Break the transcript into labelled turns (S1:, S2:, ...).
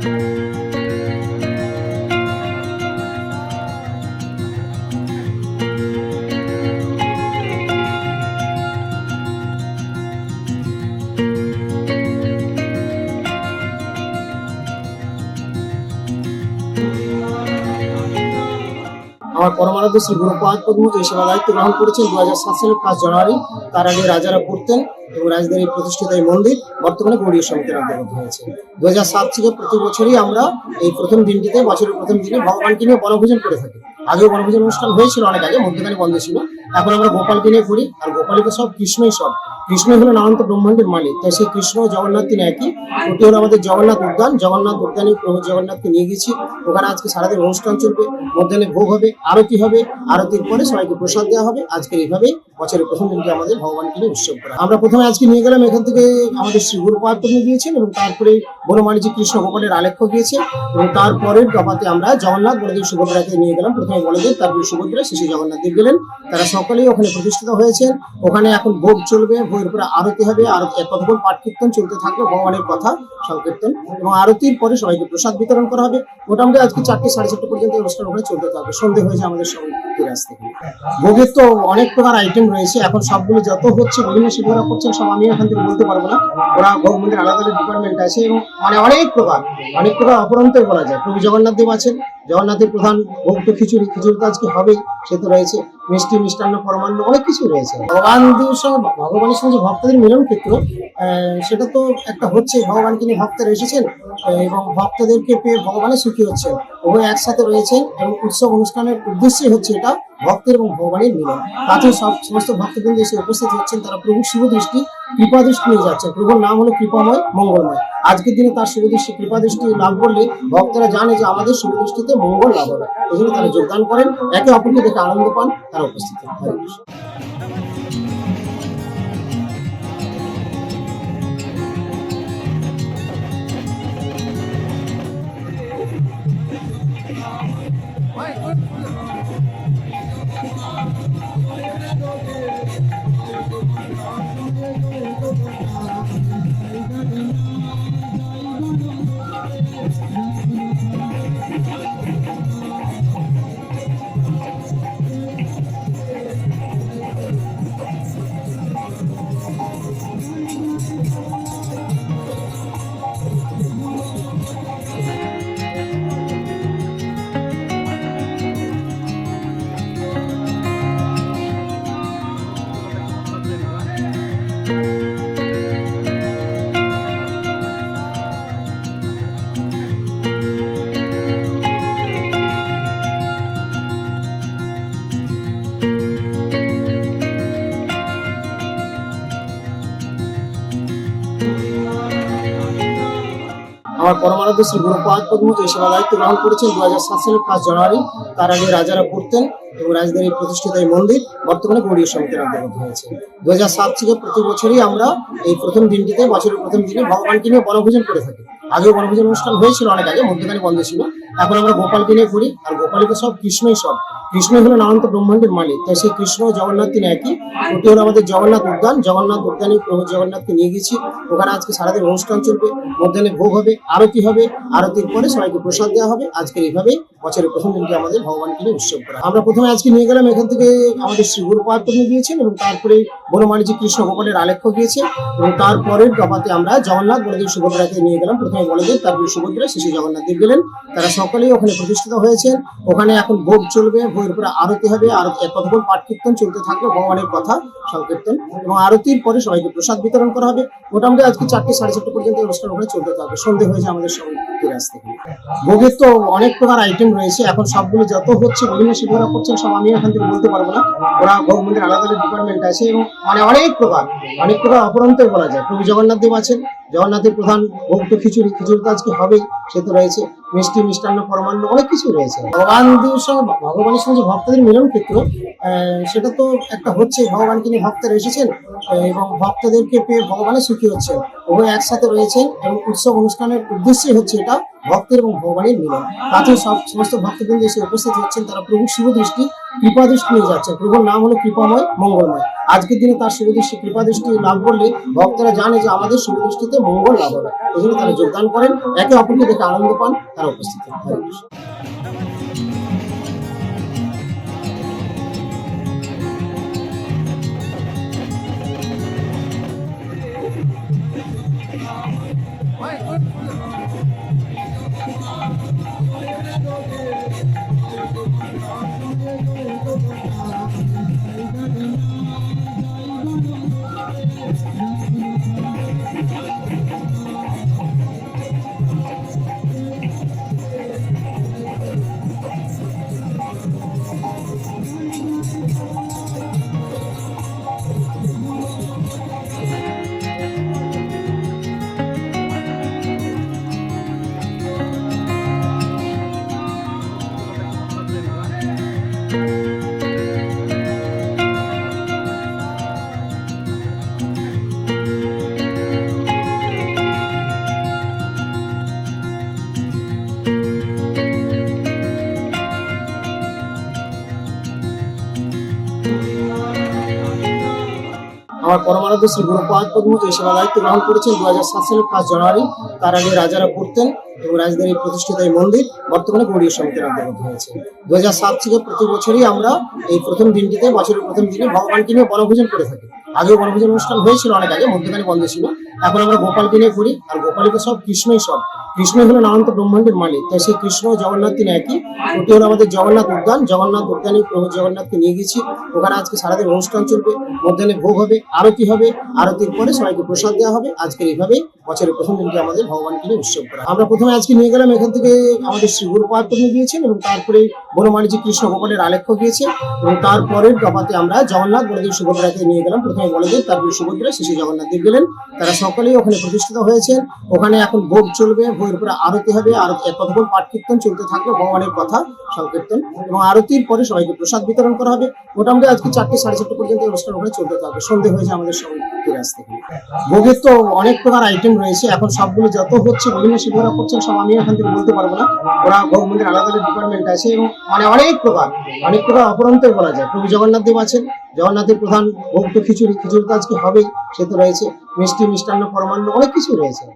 S1: Thank you. আমার পরমারাধ্য শ্রী গুরুপাদ পদ্ম এই সেবা দায়িত্ব গ্রহণ করেছেন দু হাজার সাত সালের পাঁচ জানুয়ারি, তার আগে রাজারা পড়তেন এবং রাজধানীর প্রতিষ্ঠিত এই মন্দির বর্তমানে গৌরীয় সমিতির অন্তর্গত হয়েছে। দু সাত থেকে প্রতি বছরই আমরা এই প্রথম দিনটিতে, বছরের প্রথম দিনে ভগবানকে নিয়ে বনভোজন করে থাকি। আগেও বনভোজন অনুষ্ঠান হয়েছিল, অনেক আগে মধ্যখানে বন্ধ ছিল। এখন আমরা গোপালকে নিয়ে করি আর গোপালই তো সব, কৃষ্ণই সব। কৃষ্ণই হলো অনন্ত ব্রহ্মাণ্ডের মালিক। তাই সেই কৃষ্ণ জগন্নাথ তিনি একই ওটি হলো আমাদের জগন্নাথ উদ্যান। জগন্নাথ উদ্যানে প্রভু জগন্নাথকে নিয়ে গেছি। ওখানে আজকে সারাদিন অনুষ্ঠান চলবে, মধ্যাহ্নে ভোগ হবে, আরতি হবে। আরতির পরে সবাইকে প্রসাদ দেওয়া হবে। আজকে এইভাবেই বছরের প্রথম দিনটি আমাদের ভগবানকে নিয়ে উৎসব করা। আমরা প্রথমে আজকে নিয়ে গেলাম, এখান থেকে আমাদের শ্রী গুরুপাদ নিয়ে গিয়েছেন এবং তারপরে বনমালী যে কৃষ্ণ গোপালের আলেখ্য গিয়েছে। এবং তারপরের দফাতে আমরা জগন্নাথ বলদেব সুভদ্রাকে নিয়ে গেলাম। প্রথমে বলদেব তারপরে সুভদ্রা, শেষে জগন্নাথ দেব গেলেন। তারা সকলেই ওখানে প্রতিষ্ঠিত হয়েছেন। ওখানে এখন ভোগ চলবে ভোগের এরপরে আরতি হবে, আর কতক্ষণ পাঠ কীর্তন চলতে থাকবে, ভগবানের কথা সংকীর্তন। এবং আরতির পরে সবাইকে প্রসাদ বিতরণ করা হবে। মোটামুটি আজকে চারটে সাড়ে চারটে পর্যন্ত অনুষ্ঠান ওখানে চলতে থাকবে। সন্ধে হয়েছে আমাদের সবাই আসতে হবে। ভোগের তো অনেক প্রকার আইটেম রয়েছে। এখন সবগুলো যত হচ্ছে, বিভিন্ন শিল্পীরা করছেন সব আমি এখান থেকে বলতে পারব না। ওরা ভোগ মন্দির আলাদা ডিপার্টমেন্ট আছে এবং মানে অনেক প্রকার অনেক প্রকার অপরন্তই বলা যায়। প্রভু জগন্নাথ দেব আছেন, জগন্নাথের প্রধান ভোগ তো খিচুড়ি খিচুড়ি তো আজকে হবেই, সে তো রয়েছে। মিষ্টি, মিষ্টান্ন, পরমান্ন, অনেক কিছু রয়েছে। ভগবানদের সঙ্গে, ভগবানের সঙ্গে ভক্তদের মিলন ক্ষেত্র সেটা তো একটা হচ্ছে। ভগবানকে নিয়ে ভক্তরা এসেছেন এবং ভক্তদেরকে পেয়ে ভগবানের সুখী হচ্ছেন। উভয় একসাথে রয়েছেন এবং উৎসব অনুষ্ঠানের উদ্দেশ্যই হচ্ছে এটা ভক্তের এবং ভগবানের মিলন। তাতে সব সমস্ত ভক্তবৃন্দ এসে উপস্থিত হচ্ছেন, তারা প্রভু শুভ দৃষ্টি, কৃপা দৃষ্টি নিয়ে যাচ্ছেন। প্রভুর নাম হলো কৃপাময়, মঙ্গলময়। আজকের দিনে তার শুভ দৃষ্টি, কৃপা দৃষ্টি লাভ করলে ভক্তরা জানে যে আমাদের শুভ দৃষ্টিতে মঙ্গল লাভ হবে। এই জন্য তারা যোগদান করেন। একে অপরকে দেখে আনন্দ পান, তারা উপস্থিত হন। Wait. আমার পরমারাধ্য শ্রী গুরুপাদ পদ্ম এই সেবা দায়িত্ব গ্রহণ করেছেন দু হাজার সাত সালের পাঁচ জানুয়ারি। তার আগে রাজারা পড়তেন এবং রাজধানীর প্রতিষ্ঠিত এই মন্দির বর্তমানে গৌরীয় সমিতির অন্তর্গত হয়েছে। দু হাজার সাত থেকে প্রতি বছরই আমরা এই প্রথম দিনটিতে, বছরের প্রথম দিনে ভগবানকে নিয়ে বনভোজন করে থাকি। আগেও বনভোজন অনুষ্ঠান হয়েছিল অনেক আগে, মধ্যখানে বন্ধ ছিল। এখন আমরা গোপালকে নিয়ে করি আর গোপালই তো সব কৃষ্ণই সব। কৃষ্ণই হলো অনন্ত ব্রহ্মাণ্ডের মালিক, তাই সেই কৃষ্ণ জগন্নাথ তিনি একই। ওটি হলো আমাদের জগন্নাথ উদ্যান, জগন্নাথ উদ্যানে প্রভু জগন্নাথকে নিয়ে গেছি। ওখানে আজকে সারাদিন অনুষ্ঠান চলবে, মধ্যাহ্নে ভোগ হবে, আরতি হবে, আরতির পরে সবাইকে প্রসাদ দেওয়া হবে। আজকে এইভাবেই বছরের প্রথম দিনটি আমাদের ভগবানকে নিয়ে উৎসব করা আমরা প্রথমে আজকে নিয়ে গেলাম, এখান থেকে আমাদের শ্রী গুরুপাদ নিয়ে গিয়েছেন এবং তারপরে বনমালী যে কৃষ্ণ গোপালের আলেখ্য গিয়েছে এবং তারপরের দফাতে আমরা জগন্নাথ বলদেব সুভদ্রাকে নিয়ে গেলাম। প্রথমে বলদেব, তারপরে সুভদ্রা, শেষে জগন্নাথ দেব গেলেন। তারা সকলেই ওখানে প্রতিষ্ঠিত হয়েছেন। ওখানে এখন ভোগ চলবে ভোগের পরে আরতি হবে, আর কতক্ষণ পাঠ কীর্তন চলতে থাকবে, ভগবানের কথা সংকীর্তন, এবং আরতির পরে সবাইকে প্রসাদ বিতরণ করা হবে। মোটামুটি আজকে চারটে সাড়ে চারটে পর্যন্ত অনুষ্ঠান ওখানে চলতে থাকবে। সন্ধে হয়েছে আমাদের সবাই ফিরে আসতে ভোগের তো অনেক প্রকার আইটেম রয়েছে। এখন সবগুলো যত হচ্ছে, বিভিন্ন শিল্পীরা করছেন, সব আমি এখান থেকে বলতে পারব না। ওরা ভোগ মন্দির আলাদা আলাদা ডিপার্টমেন্ট আছে এবং মানে অনেক প্রকার অনেক প্রকার অপরন্তই বলা যায়। প্রভু জগন্নাথ দেব আছেন, জগন্নাথের প্রধান ভোগ তো খিচুড়ি খিচুড়ি তো আজকে হবেই, সে তো রয়েছে। মিষ্টি, মিষ্টান্ন, পরমান্ন, অনেক কিছু রয়েছে। ভগবানদের সঙ্গে ভগবানের সঙ্গে ভক্তদের মিলন ক্ষেত্র সেটা তো একটা হচ্ছে। ভগবানকে নিয়ে ভক্তরা এসেছেন এবং ভক্তদেরকে পেয়ে ভগবানের সুখী হচ্ছেন উভয় একসাথে রয়েছেন এবং উৎসব অনুষ্ঠানের উদ্দেশ্যই হচ্ছে এটা। ভক্তের এবং ভগবানের মিলন। তাতে সব সমস্ত ভক্তবৃন্দ এসে উপস্থিত হচ্ছেন, তারা প্রভু শুভ দৃষ্টি, কৃপা দৃষ্টি নিয়ে যাচ্ছেন। প্রভুর নাম হলো কৃপাময়, মঙ্গলময়। আজকের দিনে তার শুভ দৃষ্টি, কৃপা দৃষ্টি লাভ করলে ভক্তরা জানে যে আমাদের শুভ দৃষ্টিতে মঙ্গল লাভ হবে। এই জন্য তারা যোগদান করেন, একে অপরকে দেখে আনন্দ পান, তারা উপস্থিত পরমারাধ্য শ্রী গুরুপাদ পদ্ম এই সেবা দায়িত্ব গ্রহণ করেছেন দু হাজার সাত সালের পাঁচ জানুয়ারি, তার আগে রাজারা পড়তেন এবং এই প্রতিষ্ঠিত এই মন্দির বর্তমানে গৌরীয় সমিতির অন্তর্গত হয়েছে। দু হাজার সাত থেকে প্রতি বছরই আমরা এই প্রথম দিনটিতে, বছরের প্রথম দিনে ভগবানকে নিয়ে বনভোজন করে থাকি। আগেও বনভোজন অনুষ্ঠান হয়েছিল, অনেক আগে মধ্যখানে বন্ধ ছিল। এখন আমরা গোপালকে নিয়ে করি আর গোপালকে সব কৃষ্ণই সব। কৃষ্ণই হলো অনন্ত ব্রহ্মাণ্ডের মালিক। তাই সেই কৃষ্ণ জগন্নাথ তিনি একই ওটি হলো আমাদের জগন্নাথ উদ্যান। জগন্নাথ উদ্যানে প্রভু জগন্নাথকে নিয়ে গেছি। ওখানে আজকে সারাদিন অনুষ্ঠান চলবে। মধ্যাহ্নে ভোগ হবে, আরতি হবে। আরতির পরে সবাইকে প্রসাদ দেওয়া হবে। আজকের এইভাবে বছরের প্রথম দিনটি আমাদের ভগবানকে নিয়ে উৎসব করা আমরা প্রথমে আজকে নিয়ে গেলাম, এখান থেকে আমাদের শ্রী গুরুপাদ গিয়েছেন এবং তারপরে বনমালীজি কৃষ্ণ গোপালের আলেখ্য গিয়েছে এবং তারপরের দফাতে আমরা জগন্নাথ বলদেব সুভদ্রাকে নিয়ে গেলাম। প্রথমে বলদেব, তারপরে সুভদ্রা, শেষে জগন্নাথ দেব গেলেন। তারা সকলেই ওখানে প্রতিষ্ঠিত হয়েছেন। ওখানে এখন ভোগ চলবে ভোগের পরে আরতি হবে আরতি কতক্ষণ পাঠ কীর্তন চলতে থাকবে, ভগবানের কথা, সংকীর্তন। এবং আরতির পরে সবাইকে প্রসাদ বিতরণ করা হবে। মোটামুটি আজকে চারটে সাড়ে চারটে পর্যন্ত অনুষ্ঠান ওখানে চলতে থাকবে। সন্ধে হয়েছে আমাদের সবাই ফিরে আসতে। হবে ভোগের তো অনেক প্রকার আইটেম রয়েছে। এখন সবগুলো যত হচ্ছে, বিভিন্ন শিল্পীরা করছেন, সব আমি এখান থেকে বলতে পারব না। ওরা ভোগ মন্দির আলাদা ডিপার্টমেন্ট আছে এবং মানে অনেক প্রকার অনেক প্রকার অপরন্তই বলা যায়। প্রভু জগন্নাথ দেব আছেন, জগন্নাথের প্রধান ভোগ তো খিচুড়ি খিচুড়ি তো আজকে হবেই, সে তো রয়েছে। মিষ্টি, মিষ্টান্ন, পরমান্ন অনেক কিছু রয়েছে।